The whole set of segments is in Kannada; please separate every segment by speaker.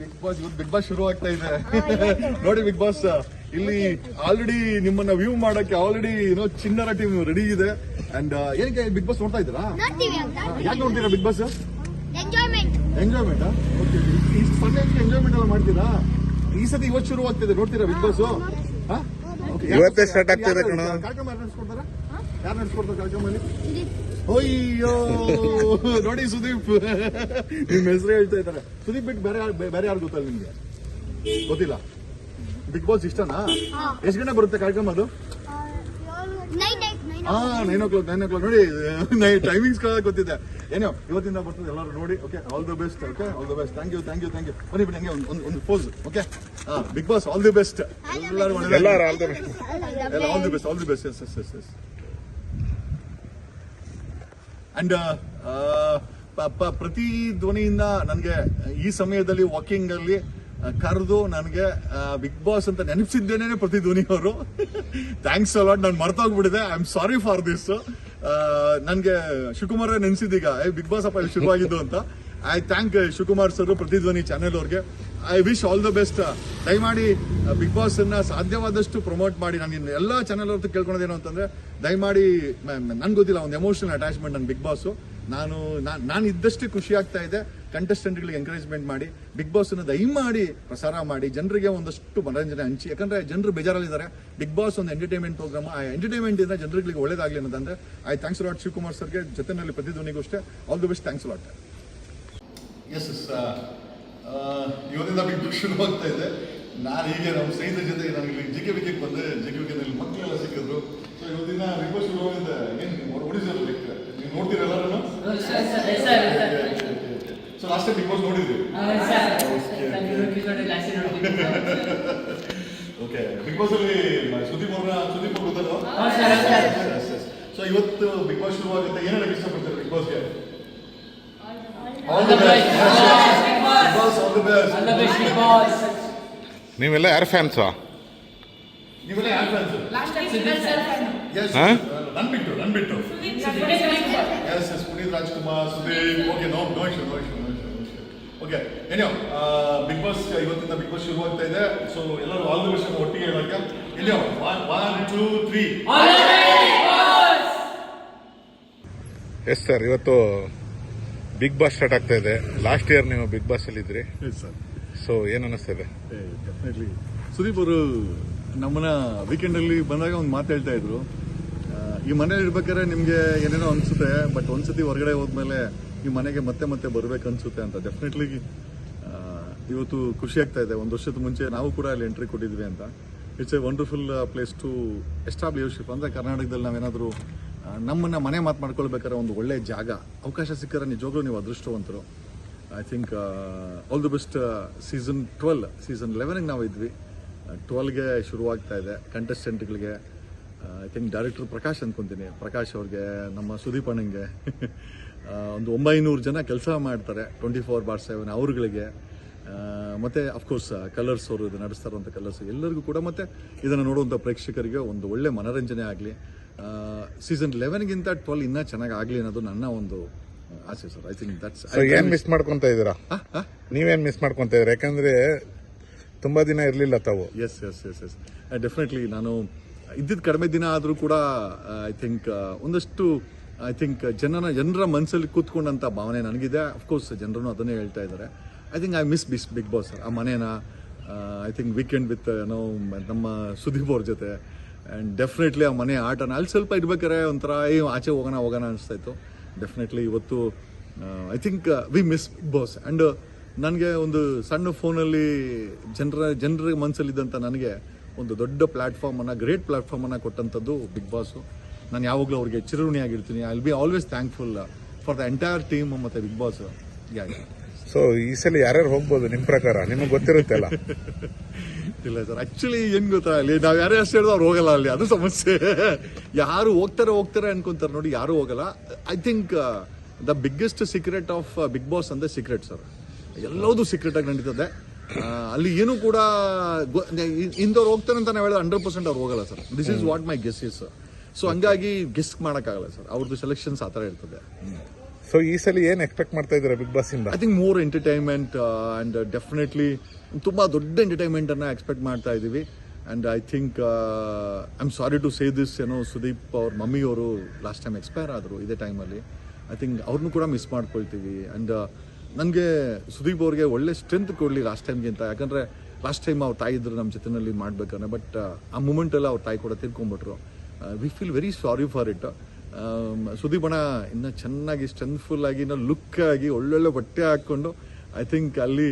Speaker 1: ಬಿಗ್ ಬಾಸ್ ಇವತ್ತು ಬಿಗ್ ಬಾಸ್ ಶುರು ಆಗ್ತಾ ಇದೆ. ನೋಡಿ ಬಿಗ್ ಬಾಸ್ ಇಲ್ಲಿ ಆಲ್ರೆಡಿ ನಿಮ್ಮನ್ನ ವ್ಯೂ ಮಾಡಕ್ಕೆ ಆಲ್ರೆಡಿ ಏನೋ ಚಿನ್ನರ ಟೀಮ್ ರೆಡಿ ಇದೆ. ಅಂಡ್ ಏನಕ್ಕೆ ಬಿಗ್ ಬಾಸ್ ನೋಡ್ತಾ ಇದ್ದೀರಾ?
Speaker 2: ನೋಡ್ತೀವಿ ಅಂತ.
Speaker 1: ಯಾಕೆ ನೋಡ್ತೀರಾ big boss
Speaker 2: enjoyment
Speaker 1: enjoyment okay ಇಷ್ಟು ಎಂಜಾಯ್ಮೆಂಟ್ ಎಲ್ಲ ಮಾಡ್ತೀರಾ? ಈ ಸತಿ ಇವತ್ತು ಶುರು ಆಗ್ತಿದೆ ನೋಡ್ತೀರಾ ಬಿಗ್ ಬಾಸ್
Speaker 3: ಇವತ್ತೇ ಸ್ಟಾರ್ಟ್ ಆಗ್ತಿದೆ ಕಣೋ.
Speaker 1: ಕಾರ್ಯಕ್ರಮ ನಡೆಸ್ಕೊಡ್ತಾರ ಯಾರು ನಡೆಸ್ಕೊಡ್ತಾರೆ ಕಾರ್ಯಕ್ರಮದಲ್ಲಿ ಅಯ್ಯೋ ನೋಡಿ ಸುದೀಪ್. ನಿಮ್ ಹೆಸರು ಹೇಳ್ತಾ ಇದ್ದಾರೆ. ಸುದೀಪ್ ಬಿಟ್ಟು ಬೇರೆ ಯಾರ್- ಬೇರೆ ಯಾರು ಗೊತ್ತಲ್ಲ ನಿಮ್ಗೆ? ಗೊತ್ತಿಲ್ಲ? ಬಿಗ್ ಬಾಸ್ ಇಷ್ಟನಾ? ಎಷ್ಟು ಗಂಟೆ ಬರುತ್ತೆ ಕಾರ್ಯಕ್ರಮ ಅದು? ಹಾ nine o'clock nine o'clock ನೋಡಿ ಟೈಮಿಂಗ್ಸ್ ಗೊತ್ತಿದೆ. ಏನೋ ಇವತ್ತಿಂದ ಬರ್ತದೆ ಎಲ್ಲರೂ ನೋಡಿ okay all the best okay all the best thank you thank you thank you ಬನ್ನಿ ಬಿಡಿ ಹಂಗೆ ಒಂದು ಒಂದು pose okay big boss all the best ಎಲ್ಲರೂ
Speaker 3: ಎಲ್ಲಾರು ಆಲ್ ದ ಬೆಸ್ಟ್
Speaker 1: ಎಲ್ಲ all the best all the best yes yes yes yes and ಪ್ರತಿ ಧ್ವನಿಯಿಂದ ನನಗೆ ಈ ಸಮಯದಲ್ಲಿ ವಾಕಿಂಗ್ ಅಲ್ಲಿ ಕರೆದು ನನಗೆ ಬಿಗ್ ಬಾಸ್ ಅಂತ ನೆನಪಿಸಿದ್ದೇನೆ ಪ್ರತಿ ಧ್ವನಿ ಅವರು ಥ್ಯಾಂಕ್ಸ್ ಅಲಾಟ್ ನಾನು ಮರ್ತೋಗ್ಬಿಟ್ಟಿದೆ. I am sorry for this ನನಗೆ ಶಿವಕುಮಾರ್ ನೆನೆಸಿದ್ದೀಗ ಬಿಗ್ ಬಾಸ್ ಅಪ್ಪ ಶುರುವಾಗಿದ್ದು ಅಂತ. I thank Shivakumar sir Pratidhwani channel ಅವ್ರಿಗೆ. I wish all the best ದಯಮಾಡಿ ಬಿಗ್ ಬಾಸ್ ಅನ್ನ ಸಾಧ್ಯವಾದಷ್ಟು ಪ್ರಮೋಟ್ ಮಾಡಿ. ನಾನು ಇನ್ನು ಎಲ್ಲ ಚಾನೆಲ್ ಅವ್ರದ್ದು ಕೇಳ್ಕೊಳೋದೇನು ಅಂತಂದ್ರೆ, ದಯಮಾಡಿ ನನ್ಗೆ ಗೊತ್ತಿಲ್ಲ, ಒಂದು ಎಮೋಷನಲ್ ಅಟ್ಯಾಚ್ಮೆಂಟ್ ನನ್ನ ಬಿಗ್ ಬಾಸು ನಾನು ನಾನ್- ಇದ್ದಷ್ಟೇ ಖುಷಿ ಆಗ್ತಾ ಇದೆ. ಕಂಟೆಸ್ಟೆಂಟ್ಗಳಿಗೆ ಎಂಕರೇಜ್ಮೆಂಟ್ ಮಾಡಿ ಬಿಗ್ ಬಾಸ್ ಅನ್ನ ದಯಮಾಡಿ ಪ್ರಸಾರ ಮಾಡಿ, ಜನರಿಗೆ ಒಂದಷ್ಟು ಮನರಂಜನೆ ಹಂಚಿ. ಯಾಕಂದ್ರೆ ಜನರು ಬೇಜಾರಲ್ಲಿದ್ದಾರೆ. ಬಿಗ್ ಬಾಸ್ ಒಂದು ಎಂಟರ್ಟೈನ್ಮೆಂಟ್ ಪ್ರೋಗ್ರಾಮ್ ಆ ಎಂಟರ್ಟೈನ್ಮೆಂಟ್ ಇಂದ ಜನರಿಗೆ ಒಳ್ಳೇದಾಗಲಿ ಅನ್ನೋದಂದ್ರೆ ಐ ಥ್ಯಾಂಕ್ಸ್ ಲಾಟ್ ಶಿವಕುಮಾರ್ ಸರ್ಗೆ ಜೊತೆನಲ್ಲಿ ಪ್ರತಿಧ್ವನಿಗೂ ಅಷ್ಟೇ. All the best thanks lot yes ಇವತ್ತಿಂದ ಬಿಗ್ ಬಾಸ್ ಶುರು ಆಗ್ತಾ ಇದೆ. ನಾನು ಹೀಗೆ ನಮ್ಮ ಸ್ನೇಹಿತರ ಜೊತೆ ನಾನು ಇಲ್ಲಿ ಜಿ ಕೆ ವಿಕೆಗೆ ಬಂದೆ. ಜಿ ಕೆ ವಿಕೆನಲ್ಲಿ ಮಕ್ಕಳೆಲ್ಲ ಸಿಕ್ಕಿದ್ರು. ಸೊ ಇವತ್ತಿನ ಬಿಗ್ ಬಾಸ್ ಶುರು ಆಗಿದ್ದ ಏನು ಒಡಿಸಿದ್ರು ಲೈಕ್ ನೀವು ನೋಡ್ತೀರ ಎಲ್ಲರೂ ಸೊ ಲಾಸ್ಟ್ ಬಿಗ್ ಬಾಸ್ ನೋಡಿದ್ವಿ ಓಕೆ ಬಿಗ್ ಬಾಸ್ ಅಲ್ಲಿ ಸುದೀಪ್ ಅವ್ರ ಸುದೀಪ್ ಅವ್ರ ಗೊತ್ತಲ್ಲ ಸೊ ಇವತ್ತು ಬಿಗ್ ಬಾಸ್ ಶುರು ಆಗುತ್ತೆ ಏನು ಹೇಳಕ್ಕೆ ಇಷ್ಟಪಡ್ತಾರೆ ಬಿಗ್ ಬಾಸ್ಗೆ all the best big boss all the best
Speaker 3: ನೀವೆಲ್ಲ ಯಾರು ಫ್ಯಾನ್ಸಾ
Speaker 1: ನೀವೆಲ್ಲ ಯಾರು ಫ್ಯಾನ್ಸ್ ಎಸ್
Speaker 3: ಹಾ?
Speaker 1: ನನ್ ಬಿಟ್ಟು ನನ್ ಬಿಟ್ಟು yes yes Puneeth Rajkumar Sudeep okay no no issue no issue okay ಏನೋ ಬಿಗ್ ಬಾಸ್ ಇವತ್ತಿಂದ ಬಿಗ್ ಬಾಸ್ ಶುರು ಆಗ್ತಾ ಇದೆ. ಸೊ ಎಲ್ಲರೂ ಆಲ್ ದಿ ಬೆಸ್ಟ್ ಒಟ್ಟಿಗೆ ಹೇಳಕ್ಕೆ ಇಲ್ಲಿಯೋ one two three
Speaker 3: yes sir ಇವತ್ತು ಬಿಗ್ ಬಾಸ್ ಸ್ಟಾರ್ಟ್ ಆಗ್ತಾ ಇದೆ. ಲಾಸ್ಟ್ ಇಯರ್ ನೀವು ಬಿಗ್ ಬಾಸ್ ಅಲ್ಲಿ ಇದ್ರಿ.
Speaker 1: ಸರ್
Speaker 3: ಸೊ ಏನ್ ಅನಿಸ್ತಿದೆ?
Speaker 1: ಡೆಫಿನೆಟ್ಲಿ ಸುದೀಪ್ ಅವರು ನಮ್ಮನ್ನ ವೀಕೆಂಡ್ ಅಲ್ಲಿ ಬಂದಾಗ ಒಂದು ಮಾತು ಹೇಳ್ತಾ ಇದ್ರು. ಈ ಮನೇಲಿ ಇರ್ಬೇಕಾದ್ರೆ ನಿಮ್ಗೆ ಏನೇನೋ ಅನ್ಸುತ್ತೆ ಬಟ್ ಒಂದ್ಸತಿ ಹೊರಗಡೆ ಹೋದ್ಮೇಲೆ ಈ ಮನೆಗೆ ಮತ್ತೆ ಮತ್ತೆ ಬರ್ಬೇಕು ಅನ್ಸುತ್ತೆ ಅಂತ ಡೆಫಿನೆಟ್ಲಿ ಇವತ್ತು ಖುಷಿ ಆಗ್ತಾ ಇದೆ. ಒಂದು ವರ್ಷದ ಮುಂಚೆ ನಾವು ಕೂಡ ಅಲ್ಲಿ ಎಂಟ್ರಿ ಕೊಟ್ಟಿದ್ವಿ ಅಂತ. It's a wonderful place to establish ship ಅಂದ್ರೆ ಕರ್ನಾಟಕದಲ್ಲಿ ನಾವೇನಾದರೂ ನಮ್ಮನ್ನ ಮನೆ ಮಾತು ಮಾಡ್ಕೊಳ್ಬೇಕಾದ್ರೆ ಒಂದು ಒಳ್ಳೆ ಜಾಗ. ಅವಕಾಶ ಸಿಕ್ಕರೆ ನಿಜವಾಗ್ಲೂ ನೀವು ಅದೃಷ್ಟವಂತರು. I think all the best season twelve season ಲೆವೆನಿಗೆ ನಾವು ಇದ್ವಿ ಟ್ವೆಲ್ಗೆ ಶುರುವಾಗ್ತಾ ಇದೆ ಕಂಟೆಸ್ಟೆಂಟ್ಗಳಿಗೆ ಐ ಥಿಂಕ್ ಡೈರೆಕ್ಟರ್ ಪ್ರಕಾಶ್ ಅಂದ್ಕೊತೀನಿ ಪ್ರಕಾಶ್ ಅವ್ರಿಗೆ, ನಮ್ಮ ಸುದೀಪ್ ಅಣ್ಣಂಗೆ. ಒಂದು ಒಂಬೈನೂರು ಜನ ಕೆಲಸ ಮಾಡ್ತಾರೆ ಟ್ವೆಂಟಿ ಫೋರ್ ಬಾರ್ ಸೆವೆನ್ ಅವ್ರುಗಳಿಗೆ ಮತ್ತು ಅಫ್ಕೋರ್ಸ್ ಕಲರ್ಸ್ ಅವರು ಇದು ನಡೆಸ್ತಾ ಇರುವಂಥ ಕಲರ್ಸ್ ಎಲ್ಲರಿಗೂ ಕೂಡ. ಮತ್ತು, ಇದನ್ನು ನೋಡುವಂಥ ಪ್ರೇಕ್ಷಕರಿಗೆ ಒಂದು ಒಳ್ಳೆ ಮನೋರಂಜನೆ ಆಗಲಿ. ಸೀಸನ್ ಲೆವೆನ್ಗಿಂತ ಟ್ವೆಲ್ ಇನ್ನೂ ಚೆನ್ನಾಗಿ ಆಗಲಿ ಅನ್ನೋದು ನನ್ನ ಒಂದು ಆಸೆ sir I think that's
Speaker 3: so ಏನ್ ಮಿಸ್ ಮಾಡ್ಕೊಂತ ಇದ್ದೀರಾ? ನೀವೇನ್ ಮಿಸ್ ಮಾಡ್ಕೊಂತ ಇದೀರಾ ಯಾಕಂದ್ರೆ ತುಂಬಾ ದಿನ ಇರಲಿಲ್ಲ ತಾವು.
Speaker 1: Yes yes yes yes definitely ನಾನು ಇದ್ದಿದ್ದು ಕಡಿಮೆ ದಿನ ಆದರೂ ಕೂಡ ಐ ಥಿಂಕ್ ಒಂದಷ್ಟು ಐ ಥಿಂಕ್ ಜನನ ಜನರ ಮನಸ್ಸಲ್ಲಿ ಕೂತ್ಕೊಂಡಂಥ ಭಾವನೆ ನನಗಿದೆ. ಅಫ್ಕೋರ್ಸ್ ಜನರೂ ಅದನ್ನೇ ಹೇಳ್ತಾ ಇದ್ದಾರೆ. ಐ ಥಿಂಕ್ ಐ ಮಿಸ್ ಬಿಸ್ ಬಿಗ್ ಬಾಸ್ ಸರ್ ಆ ಮನೇನ ಐ ಥಿಂಕ್ ವೀಕೆಂಡ್ ವಿತ್ ಏನೋ ನಮ್ಮ ಸುದೀಪ್ ಅವ್ರ ಜೊತೆ. ಆ್ಯಂಡ್ ಡೆಫಿನೆಟ್ಲಿ ಆ ಮನೆ ಆಟನ ಅಲ್ಲಿ ಸ್ವಲ್ಪ ಇರ್ಬೇಕಾರೆ ಒಂಥರ ಏ ಆಚೆ ಹೋಗೋಣ ಹೋಗೋಣ ಅನಿಸ್ತಾಯಿತ್ತು ಡೆಫಿನೆಟ್ಲಿ ಇವತ್ತು I think we miss big boss and ನನಗೆ ಒಂದು ಸಣ್ಣ ಫೋನಲ್ಲಿ ಜನರ ಜನರ ಮನಸ್ಸಲ್ಲಿದ್ದಂಥ ನನಗೆ ಒಂದು ದೊಡ್ಡ ಪ್ಲ್ಯಾಟ್ಫಾರ್ಮನ್ನು ಗ್ರೇಟ್ ಪ್ಲ್ಯಾಟ್ಫಾರ್ಮನ್ನು ಕೊಟ್ಟಂಥದ್ದು ಬಿಗ್ ಬಾಸು ನಾನು ಯಾವಾಗಲೂ ಅವ್ರಿಗೆ ಚಿರುಣಿಯಾಗಿರ್ತೀನಿ I will be always thankful for the entire team ಮತ್ತು ಬಿಗ್ ಬಾಸ್ ಯಾ
Speaker 3: ಸೊ ಈ ಸಲ ಯಾರ್ಯಾರು ಹೋಗ್ಬೋದು ನಿಮ್ಮ ಪ್ರಕಾರ? ನಿಮಗೆ ಗೊತ್ತಿರುತ್ತಲ್ಲ?
Speaker 1: ಇಲ್ಲ ಸರ್. ಆಕ್ಚುಲಿ ಏನ್ ಗೊತ್ತಾ? ಅಲ್ಲಿ ನಾವ್ ಯಾರೇ ಅಷ್ಟು ಹೇಳಿದ್ರು ಅವ್ರು ಹೋಗಲ್ಲ ಅಲ್ಲಿ. ಅದು ಸಮಸ್ಯೆ. ಯಾರು ಹೋಗ್ತಾರೆ ಹೋಗ್ತಾರೆ ಅನ್ಕೊಂತಾರೆ ನೋಡಿ ಯಾರು ಹೋಗಲ್ಲ. I think the biggest secret of big boss ಅಂದ್ರೆ ಸೀಕ್ರೆಟ್ ಸರ್ ಎಲ್ಲದೂ ಸೀಕ್ರೆಟ್ ಆಗಿ ನಡೀತದೆ. ಆ, ಅಲ್ಲಿ ಏನು ಕೂಡ ಇಂದವ್ರು ಹೋಗ್ತಾರೆ ಅಂತ ನಾವು ಹೇಳಿದ್ರೆ ಹಂಡ್ರೆಡ್ ಪರ್ಸೆಂಟ್ ಅವ್ರು ಹೋಗಲ್ಲ sir this is what my guess is so ಹಂಗಾಗಿ ಗೆಸ್ ಮಾಡೋಕ್ಕಾಗಲ್ಲ ಸರ್ ಅವ್ರದ್ದು ಸೆಲೆಕ್ಷನ್ಸ್ ಆ ಥರ ಇರ್ತದೆ.
Speaker 3: ಸೊ ಈ ಸಲ ಏನು ಎಕ್ಸ್ಪೆಕ್ಟ್ ಮಾಡ್ತಾ ಇದ್ದೀರಾ ಬಿಗ್ ಬಾಸ್ ಇಂದ?
Speaker 1: I think more entertainment and definitely ತುಂಬಾ ದೊಡ್ಡ ಎಂಟರ್ಟೈನ್ಮೆಂಟ್ ಅನ್ನ ಎಕ್ಸ್ಪೆಕ್ಟ್ ಮಾಡ್ತಾ ಇದ್ದೀವಿ. And I think I am sorry to say this ಏನೋ ಸುದೀಪ್ ಅವ್ರ ಮಮ್ಮಿಯವರು ಲಾಸ್ಟ್ ಟೈಮ್ ಎಕ್ಸ್ಪೈರ್ ಆದರು ಇದೇ ಟೈಮಲ್ಲಿ ಐ ಥಿಂಕ್ ಅವ್ರನ್ನೂ ಕೂಡ ಮಿಸ್ ಮಾಡ್ಕೊಳ್ತೀವಿ. ಅಂಡ್ ನನಗೆ ಸುದೀಪ್ ಅವ್ರಿಗೆ ಒಳ್ಳೆ ಸ್ಟ್ರೆಂತ್ ಕೊಡಲಿ ಲಾಸ್ಟ್ ಟೈಮ್ಗಿಂತ ಯಾಕಂದರೆ ಲಾಸ್ಟ್ ಟೈಮ್ ಅವ್ರ ತಾಯಿ ಇದ್ದರು ನಮ್ಮ ಜೊತೆಯಲ್ಲಿ ಮಾಡ್ಬೇಕಂದ್ರೆ ಬಟ್ ಆ ಮೂಮೆಂಟ್ ಎಲ್ಲ ಅವ್ರ ತಾಯಿ ಕೂಡ ತಿರ್ಕೊಂಡ್ಬಿಟ್ರು. We feel very sorry for it Sudeep ಅಣ್ಣ ಇನ್ನೂ ಚೆನ್ನಾಗಿ ಸ್ಟ್ರೆಂತ್ಫುಲ್ ಆಗಿ ಇನ್ನೂ ಲುಕ್ ಆಗಿ ಒಳ್ಳೊಳ್ಳೆ ಬಟ್ಟೆ ಹಾಕ್ಕೊಂಡು ಐ ಥಿಂಕ್ ಅಲ್ಲಿ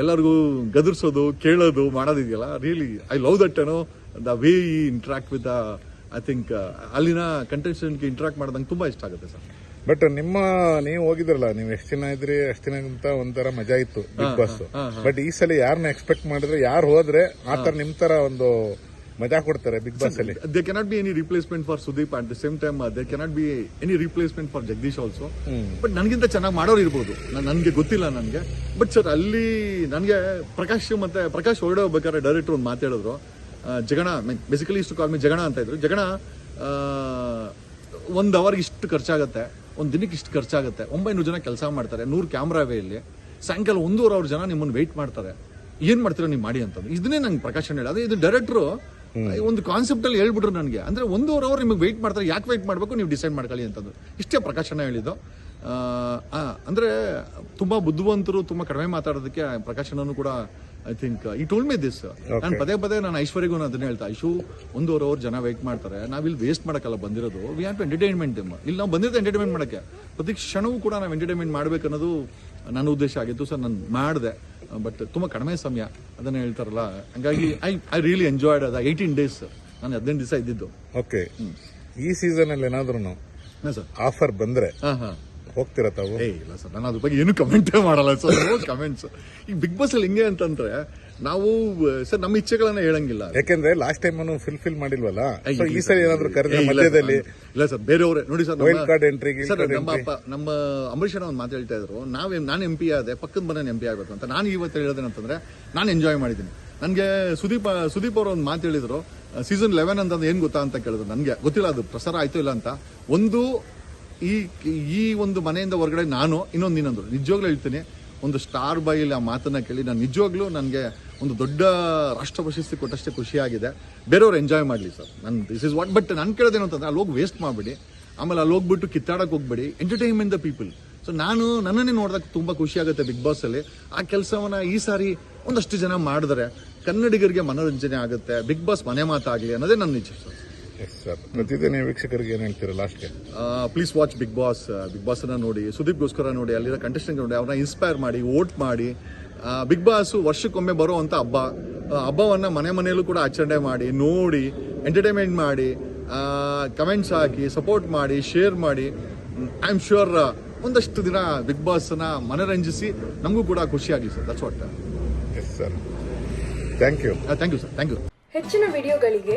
Speaker 1: ಎಲ್ಲರಿಗೂ ಗದರ್ಸೋದು ಕೇಳೋದು ಮಾಡೋದಿದೆಯಲ್ಲ? ರಿಯಲಿ ಐ ಲವ್ ದಟ್ ಏನೋ ದ ವೇ ಈ ಇಂಟ್ರಾಕ್ಟ್ ವಿತ್ ಐ ಥಿಂಕ್ ಅಲ್ಲಿನ ಕಂಟೆಸ್ಟೆಂಟ್ಗೆ ಇಂಟ್ರಾಕ್ಟ್ ಮಾಡೋದಂಗೆ ತುಂಬ ಇಷ್ಟ ಆಗುತ್ತೆ ಸರ್.
Speaker 3: ಬಟ್ ನಿಮ್ಮ ನೀವು ಹೋಗಿದ್ರಲ್ಲ ನೀವು ಎಷ್ಟು ದಿನ ಇದ್ರಿ ಎಷ್ಟು ದಿನಕ್ಕಿಂತ ಒಂಥರ ಮಜಾ ಇತ್ತು ಬಿಗ್ ಬಾಸ್. ಬಟ್ ಈ ಸಲ ಯಾರನ್ನ ಎಕ್ಸ್ಪೆಕ್ಟ್ ಮಾಡಿದ್ರೆ ಯಾರು ಹೋದ್ರೆ ಆ ಥರ ನಿಮ್ಮ ತರ ಒಂದು ಮಜಾ ಕೊಡ್ತಾರೆ ಬಿಗ್ ಬಾಸ್ ಅಲ್ಲಿ.
Speaker 1: They cannot be any replacement for Sudeep at the same time they cannot be any replacement for Jagadish also but ನನಗಿಂತ ಚೆನ್ನಾಗಿ ಮಾಡೋರು ಇರ್ಬೋದು. ನನಗೆ ಗೊತ್ತಿಲ್ಲ ನನಗೆ. ಬಟ್ ಸರ್ ಅಲ್ಲಿ ನನಗೆ ಪ್ರಕಾಶ್ ಮತ್ತೆ ಪ್ರಕಾಶ್ ಹೊರಡೆ ಹೋಗ್ಬೇಕಾದ್ರೆ ಡೈರೆಕ್ಟರ್ ಒಂದು ಮಾತಾಡಿದ್ರು ಜಗಣ ಮೀನ್ ಬೇಸಿಕಲಿ ಇಷ್ಟು ಕಾಲ್ಮಿ ಜಗಣ ಅಂತ ಇದ್ರು. ಜಗಣ ಒಂದು ಅವರ್ಗೆ ಇಷ್ಟು ಖರ್ಚಾಗುತ್ತೆ ಒಂದು ದಿನಕ್ಕೆ ಇಷ್ಟು ಖರ್ಚಾಗುತ್ತೆ. ಒಂಬೈನೂರು ಜನ ಕೆಲಸ ಮಾಡ್ತಾರೆ ನೂರು ಕ್ಯಾಮ್ರಾವೇ ಇಲ್ಲಿ. ಸಾಯಂಕಾಲ ಒಂದೂವರೆ ಅವ್ರ ಜನ ನಿಮ್ಮನ್ನು ವೆಯ್ಟ್ ಮಾಡ್ತಾರೆ. ಏನು ಮಾಡ್ತೀರಾ ನೀವು ಮಾಡಿ ಅಂತಂದು. ಇದನ್ನೇ ನಂಗೆ ಪ್ರಕಾಶನ್ ಹೇಳಿ ಅದೇ ಇದು ಡೈರೆಕ್ಟ್ರು ಒಂದು ಕಾನ್ಸೆಪ್ಟ್ ಅಲ್ಲಿ ಹೇಳ್ಬಿಟ್ರು ನನಗೆ. ಅಂದ್ರೆ ಒಂದೂವರೆ ಅವರ್ ನಿಮಗೆ ವೆಯ್ಟ್ ಮಾಡ್ತಾರೆ. ಯಾಕೆ ವೆಯ್ಟ್ ಮಾಡಬೇಕು? ನೀವು ಡಿಸೈಡ್ ಮಾಡ್ಕೊಳ್ಳಿ ಅಂತಂದು ಇಷ್ಟೇ ಪ್ರಕಾಶನ ಹೇಳಿದ್ದು. ಅಂದ್ರೆ ತುಂಬಾ ಬುದ್ಧಿವಂತರು ತುಂಬಾ ಕಡಿಮೆ ಮಾತಾಡೋದಕ್ಕೆ ಪ್ರಕಾಶನನು ಕೂಡ I think he told me this ನಾನು ಪದೇ ಪದೇ ನಾನು ಐಶ್ವರ್ಯಗೂ ಅದನ್ನ ಹೇಳ್ತಾ ಐಶು ಒಂದೂವರೆ ಅವರ್ ಜನ ವೆಯ್ಟ್ ಮಾಡ್ತಾರೆ. ನಾವು ಇಲ್ಲಿ ವೇಸ್ಟ್ ಮಾಡೋಕ್ಕಲ್ಲ ಬಂದಿರೋದು. We have to entertainment them ಇಲ್ಲಿ ನಾವು ಬಂದಿರೋದು ಎಂಟರ್ಟೈನ್ಮೆಂಟ್ ಮಾಡೋಕ್ಕೆ. ಪ್ರತಿ ಕ್ಷಣವೂ ಕೂಡ ನಾವು ಎಂಟರ್ಟೈನ್ಮೆಂಟ್ ಮಾಡಬೇಕನ್ನೋದು ನನ್ನ ಉದ್ದೇಶ ಆಗಿತ್ತು. ಸರ್ ನಾನು ಮಾಡಿದೆ. ಬಟ್ ತುಂಬಾ ಕಡಿಮೆ ಸಮಯ ಅದನ್ನ ಹೇಳ್ತಾರಲ್ಲ. ಹಂಗಾಗಿ ಐ ಐ ರಿಯಲಿ ಎಂಜಾಯ್ಡ್ ಅದ ಏಯ್ಟೀನ್ ಡೇಸ್ ನಾನು ಹದಿನೆಂಟು ದಿವಸ ಇದ್ದಿದ್ದು.
Speaker 3: ಓಕೆ ಈ ಸೀಸನ್ ಅಲ್ಲಿ ಏನಾದ್ರು ಆಫರ್ ಬಂದ್ರೆ
Speaker 1: ಹಾ ಹಾ.
Speaker 3: ಹೋಗ್ತೀರಾ ತಾವು?
Speaker 1: ಏ ಇಲ್ಲ ಸರ್ ನಾನು ಅದ್ರ ಬಗ್ಗೆ ಏನು ಕಮೆಂಟೇ ಮಾಡಲ್ಲ ಸರ್ ಕಮೆಂಟ್ಸ್ ಈ ಬಿಗ್ ಬಾಸ್ ಅಲ್ಲಿ ಹಿಂಗೆ ಅಂತಂದ್ರೆ ನಾವು ಸರ್ ನಮ್ಮ ಇಚ್ಛೆಗಳನ್ನ ಹೇಳಂಗಿಲ್ಲ.
Speaker 3: ಯಾಕಂದ್ರೆ ಲಾಸ್ಟ್ ಟೈಮ್ ಫಿಲ್ ಮಾಡಿಲ್ವಲ್ಲ?
Speaker 1: ಏ,
Speaker 3: ಈ
Speaker 1: ಸರಿ
Speaker 3: ಏನಾದ್ರು ಕರೆದ್ರೆ
Speaker 1: ಇಲ್ಲ ಸರ್,
Speaker 3: ಮಧ್ಯದಲ್ಲಿ
Speaker 1: ಇಲ್ಲ ಸರ್ ಬೇರೆಯವರೇ ನೋಡಿ sir
Speaker 3: wild card entry
Speaker 1: sir ನಮ್ಮ ಅಪ್ಪ ನಮ್ಮ ಅಂಬರೀಷ್ ಅಣ್ಣ ಒಂದು ಮಾತು ಹೇಳ್ತಾ ಇದ್ರು ನಾವ್ ನಾನು ಎಂ ಪಿ ಆದೆ ಪಕ್ಕದ ಮನೆ ಎಂ ಪಿ ಆಗ್ಬೇಕು ಅಂತ. ನಾನು ಇವತ್ತು ಹೇಳೋದೇನಂತಂದ್ರೆ ನಾನು ಎಂಜಾಯ್ ಮಾಡಿದ್ದೀನಿ. ನನಗೆ ಸುದೀಪ್ ಸುದೀಪ್ ಅವರು ಒಂದು ಮಾತು ಹೇಳಿದ್ರು ಸೀಸನ್ ಲೆವೆನ್ ಅಂತಂದ್ರೆ ಏನ್ ಗೊತ್ತಾ ಅಂತ ಕೇಳಿದ್ರು ನನಗೆ. ಗೊತ್ತಿಲ್ಲ ಅದು ಪ್ರಸಾರ ಆಯ್ತು ಇಲ್ಲ ಅಂತ. ಒಂದು ಈ ಈ ಒಂದು ಮನೆಯಿಂದ ಹೊರಗಡೆ ನಾನು ಇನ್ನೊಂದು ಇನ್ನೊಂದು ನಿಜವಾಗ್ಲೂ ಹೇಳ್ತೀನಿ, ಒಂದು ಸ್ಟಾರ್ ಬಾಯಲ್ಲಿ ಆ ಮಾತನ್ನು ಕೇಳಿ ನಾನು ನಿಜವಾಗ್ಲೂ ನನಗೆ ಒಂದು ದೊಡ್ಡ ರಾಷ್ಟ್ರ ಪ್ರಶಸ್ತಿ ಕೊಟ್ಟಷ್ಟೇ ಖುಷಿಯಾಗಿದೆ. ಬೇರೆಯವ್ರು ಎಂಜಾಯ್ ಮಾಡಲಿ ಸರ್. ನಾನು ದಿಸ್ ಇಸ್ ವಾಟ್ ಬಟ್ ನಾನು ಕೇಳೋದೇನು ಅಂತಂದ್ರೆ ಅಲ್ಲಿ ಹೋಗಿ ವೇಸ್ಟ್ ಮಾಡಬೇಡಿ. ಆಮೇಲೆ ಅಲ್ಲಿ ಹೋಗ್ಬಿಟ್ಟು ಕಿತ್ತಾಡೋಕೆ ಹೋಗ್ಬೇಡಿ. ಎಂಟರ್ಟೈನ್ಮೆಂಟ್ ದ ಪೀಪಲ್ ಸೊ ನಾನು ನನ್ನನ್ನೇ ನೋಡಿದಾಗ ತುಂಬ ಖುಷಿ ಆಗುತ್ತೆ ಬಿಗ್ ಬಾಸಲ್ಲಿ ಆ ಕೆಲಸವನ್ನು ಈ ಸಾರಿ ಒಂದಷ್ಟು ಜನ ಮಾಡಿದ್ರೆ ಕನ್ನಡಿಗರಿಗೆ ಮನೋರಂಜನೆ ಆಗುತ್ತೆ. ಬಿಗ್ ಬಾಸ್ ಮನೆ ಮಾತಾಗಲಿ ಅನ್ನೋದೇ ನನ್ನ ನಿಜ ಸರ್.
Speaker 3: ಸರ್ ಪ್ರತಿದಿನ ವೀಕ್ಷಕರಿಗೆ ಏನ್ ಹೇಳ್ತೀರಾ ಲಾಸ್ಟ್ಗೆ
Speaker 1: please watch Bigg Boss Bigg Boss ಅನ್ನ ನೋಡಿ ಸುದೀಪ್ಗೋಸ್ಕರ ನೋಡಿ ಅಲ್ಲಿರೋ ಕಂಟೆಸ್ಟೆಂಟ್ ನೋಡಿ ಅವ್ರನ್ನ ಇನ್ಸ್ಪೈರ್ ಮಾಡಿ ವೋಟ್ ಮಾಡಿ. ಬಿಗ್ ಬಾಸ್ ವರ್ಷಕ್ಕೊಮ್ಮೆ ಬರುವಂತ ಹಬ್ಬ. ಹಬ್ಬವನ್ನ ಮನೆ ಮನೆಯಲ್ಲೂ ಕೂಡ ಆಚರಣೆ ಮಾಡಿ ನೋಡಿ ಎಂಟರ್ಟೈನ್ಮೆಂಟ್ ಮಾಡಿ ಕಮೆಂಟ್ಸ್ ಹಾಕಿ ಸಪೋರ್ಟ್ ಮಾಡಿ ಶೇರ್ ಮಾಡಿ. ಐ ಆಮ್ ಶ್ಯೂರ್ ಒಂದಷ್ಟು ದಿನ ಬಿಗ್ ಬಾಸ್ನ ಮನರಂಜಿಸಿ ನಮಗೂ ಕೂಡ ಖುಷಿಯಾಗಲಿ sir that's what
Speaker 3: yes sir thank you
Speaker 1: thank you sir thank you
Speaker 4: ಹೆಚ್ಚಿನ ವಿಡಿಯೋಗಳಿಗೆ